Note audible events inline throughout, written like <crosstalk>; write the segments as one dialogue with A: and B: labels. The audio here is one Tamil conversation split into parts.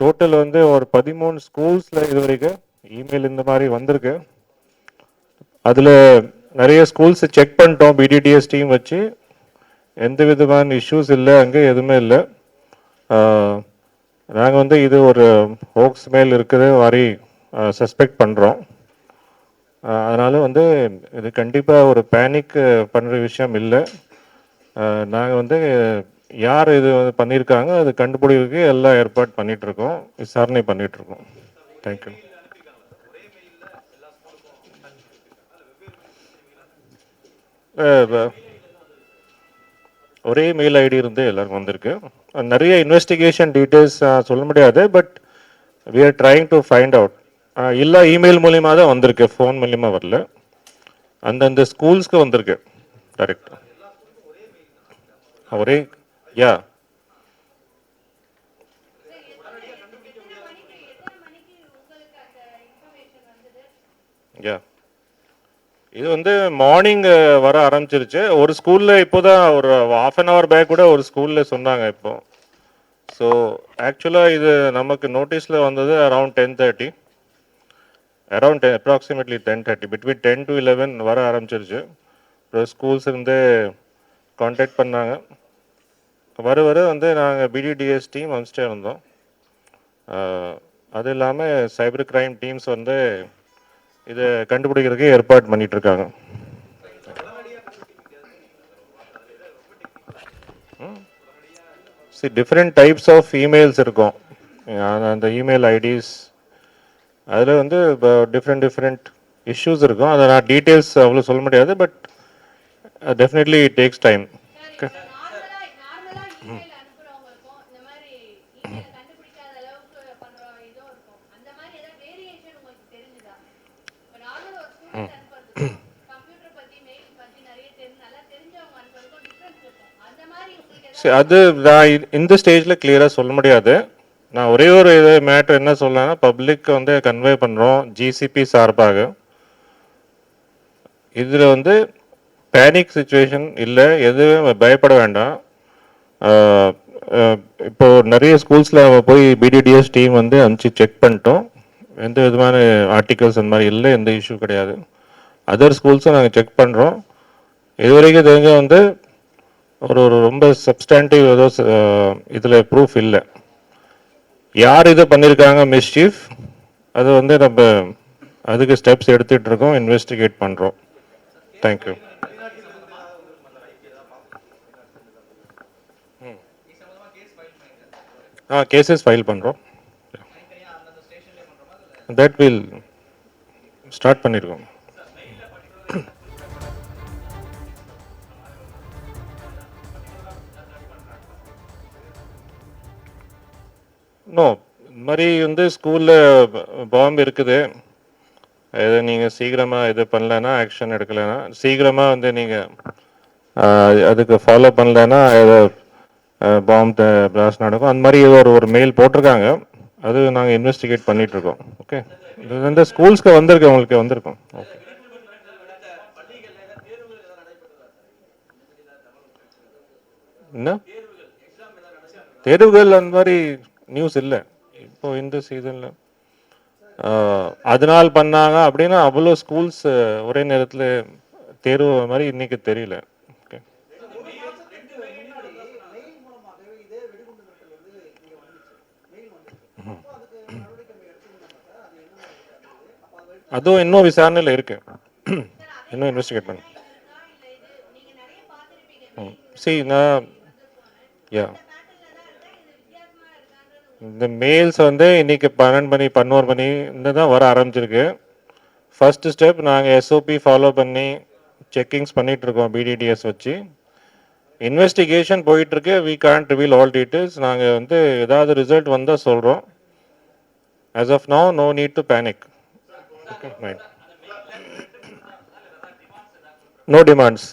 A: டோட்டல் வந்து ஒரு பதிமூணு ஸ்கூல்ஸில் இது வரைக்கும் இமெயில் இந்த மாதிரி வந்திருக்கு. அதில் நிறைய ஸ்கூல்ஸ் செக் பண்ணிட்டோம் பிடிடிஎஸ் டீம் வச்சு. எந்த விதமான இஷ்யூஸ் இல்லை அங்கே எதுவுமே இல்லை. நாங்கள் வந்து இது ஒரு ஹோக்ஸ் மேல் இருக்கிற மாதிரி சஸ்பெக்ட் பண்ணுறோம் அதனால் வந்து இது கண்டிப்பாக ஒரு பேனிக் பண்ணுற விஷயம் இல்லை. நாங்கள் வந்து யார் இது வந்து பண்ணியிருக்காங்க அது கண்டுபிடிக்கிறதுக்கு எல்லா ஏற்பாடு பண்ணிகிட்ருக்கோம் விசாரணை பண்ணிகிட்ருக்கோம் தேங்க்யூ ஒரே மெயில் ஐடி இருந்து எல்லாருக்கும் வந்திருக்கு. நிறைய இன்வெஸ்டிகேஷன் டீட்டெயில்ஸ் சொல்ல முடியாது but we are trying to find out இல்லை இமெயில் மூலியமாக தான் வந்திருக்கு ஃபோன் மூலியமா வரல. அந்தந்த ஸ்கூல்ஸ்க்கு வந்திருக்கு கரெக்ட் ஒரே யா யா இது வந்து மார்னிங் uh, வர ஆரம்பிச்சிருச்சு. ஒரு ஸ்கூலில் இப்போ தான் ஒரு ஹாஃப் அன் ஹவர் பேக் கூட ஒரு ஸ்கூலில் சொன்னாங்க இப்போ. ஸோ ஆக்சுவலாக இது நமக்கு நோட்டீஸில் வந்தது around ten thirty around ten approximately ten thirty between ten to eleven வர ஆரம்பிச்சிருச்சு. அப்புறம் ஸ்கூல்ஸ் இருந்து காண்டாக்ட் பண்ணாங்க. வர வர வந்து நாங்கள் பிடிடிஎஸ் டீம் அனுப்பிச்சிட்டே இருந்தோம். அது இல்லாமல் சைபர் கிரைம் டீம்ஸ் வந்து இதை கண்டுபிடிக்கிறதுக்கு ஏற்பாடு பண்ணிகிட்ருக்காங்க இருக்காங்க. See different types of emails இருக்கும். அந்த இமெயில் ஐடிஸ் அதில் வந்து இப்போ டிஃப்ரெண்ட் டிஃப்ரெண்ட் இஷ்யூஸ் இருக்கும். அதை நான் டீட்டெயில்ஸ் அவ்வளோ சொல்ல முடியாது but definitely takes time okay <clears throat> சரி அது நான் இந்த ஸ்டேஜில் கிளியராக சொல்ல முடியாது. நான் ஒரே ஒரு இது மேட்ரு என்ன சொல்லலாம்னா பப்ளிக் வந்து கன்வே பண்ணுறோம் ஜிசிபி சார்பாக. இதில் வந்து பேனிக் சுச்சுவேஷன் இல்லை எதுவும் பயப்பட வேண்டாம். இப்போ நிறைய ஸ்கூல்ஸில் போய் பிடிடிஎஸ் டீம் வந்து அனுப்பிச்சு செக் பண்ணிட்டோம். எந்த விதமான ஆர்டிகல்ஸ் அந்த மாதிரி இல்லை எந்த இஷ்யூ கிடையாது. அதர் ஸ்கூல்ஸும் நாங்கள் செக் பண்ணுறோம் இது வரைக்கும் தெரிஞ்ச வந்து ஒரு ஒரு ரொம்ப சப்ஸ்டாண்டிவ் ஏதோ இதில் ப்ரூஃப் இல்லை. யார் இதை பண்ணியிருக்காங்க மிஸ்சீஃப் அது வந்து நம்ம அதுக்கு ஸ்டெப்ஸ் எடுத்துகிட்டு இருக்கோம் இன்வெஸ்டிகேட் பண்ணுறோம் தேங்க்யூ ஆ கேசஸ் ஃபைல் பண்ணுறோம் தட் வில் ஸ்டார்ட் பண்ணியிருக்கோம் நோ இந்த மாதிரி வந்து ஸ்கூலில் பாம்பு இருக்குது. இதை நீங்கள் சீக்கிரமாக இது பண்ணலைன்னா ஆக்ஷன் எடுக்கலைன்னா சீக்கிரமாக வந்து நீங்கள் அதுக்கு ஃபாலோ பண்ணலைன்னா ஏதோ பாம்பு பிளாஸ்ட் நடக்கும். அந்த மாதிரி ஒரு ஒரு மெயில் போட்டிருக்காங்க. அது நாங்கள் இன்வெஸ்டிகேட் பண்ணிட்டு இருக்கோம் ஓகே இது வந்து ஸ்கூல்ஸ்க்கு வந்திருக்கு உங்களுக்கு வந்திருக்கோம். ஓகே என்ன? தேர்வுகள் அந்த மாதிரி நியூஸ் இல்லை. இப்போ இந்த சீசனில் அதனால் பண்ணாங்க அப்படின்னா அவ்வளோ ஸ்கூல்ஸ் ஒரே நேரத்தில் தேர்வு மாதிரி இன்னைக்கு தெரியல ஓகே அதுவும் இன்னும் விசாரணையில் இருக்கு. இன்னும் இன்வெஸ்டிகேட் பண்ணு. சரி நான் யா இந்த மெயில்ஸ் வந்து இன்னைக்கு பன்னெண்டு மணி பதினோரு மணி இந்த தான் வர ஆரம்பிச்சிருக்கு. ஃபர்ஸ்ட் ஸ்டெப் நாங்கள் எஸ்ஓபி ஃபாலோ பண்ணி செக்கிங்ஸ் பண்ணிகிட்ருக்கோம் இருக்கோம் பிடிடிஎஸ் வச்சு. இன்வெஸ்டிகேஷன் போயிட்டுருக்கு we can't reveal all details நாங்கள் வந்து ஏதாவது ரிசல்ட் வந்தால் சொல்கிறோம் As of no no need to panic Okay, right no demands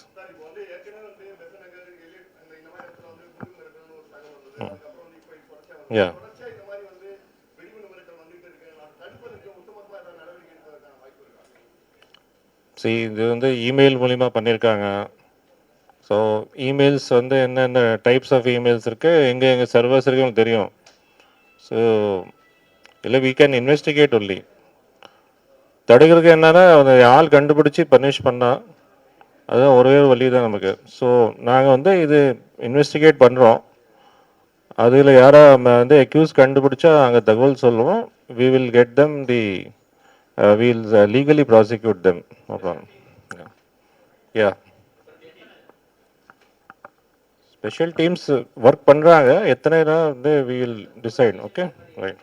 A: yeah சரி இது வந்து இமெயில் மூலிமா பண்ணியிருக்காங்க ஸோ இமெயில்ஸ் வந்து என்னென்ன டைப்ஸ் ஆஃப் இமெயில்ஸ் இருக்குது எங்கே எங்கள் சர்வர்ஸ் இருக்குன்னு தெரியும். ஸோ இல்லை வீ கேன் இன்வெஸ்டிகேட் ஒல்லி தடுக்கிறதுக்கு என்னன்னா அந்த ஆள் கண்டுபிடிச்சி பனிஷ் பண்ணால் அதுதான் ஒரே ஒரு வழி தான் நமக்கு. ஸோ நாங்கள் வந்து இது இன்வெஸ்டிகேட் பண்ணுறோம் அதில் யாரா நம்ம வந்து அக்யூஸ் கண்டுபிடிச்சா அங்கே தகவல் சொல்லுவோம். We will get them the will legally prosecute them அப்புறம் யா ஸ்பெஷல் டீம்ஸ் ஒர்க் பண்ணுறாங்க எத்தனை வந்து we will decide okay right